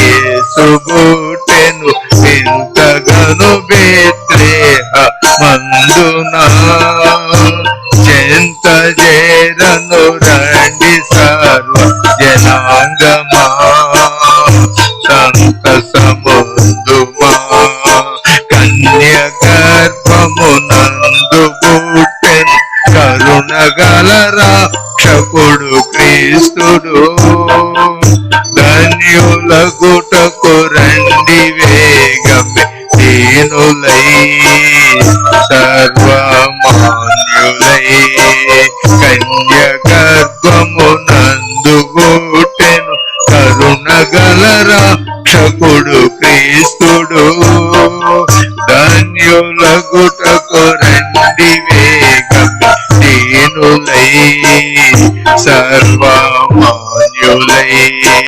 యేసుబుట్టెను ఎంతగను బేత్రేహ మందున? చెంత జేరను రండి సర్వ జనాంగమా సంతసముందుమా? కన్య గర్భమునందు పుట్టెను కరుణ గల రక్షకుడు క్రీస్తుడు. వివేకమే సర్వమాన్యులై. కన్యకత్వము కరుణగల రక్షకుడు క్రీస్తుడు. ధన్యులగుటకు రండి వేగమే సర్వమా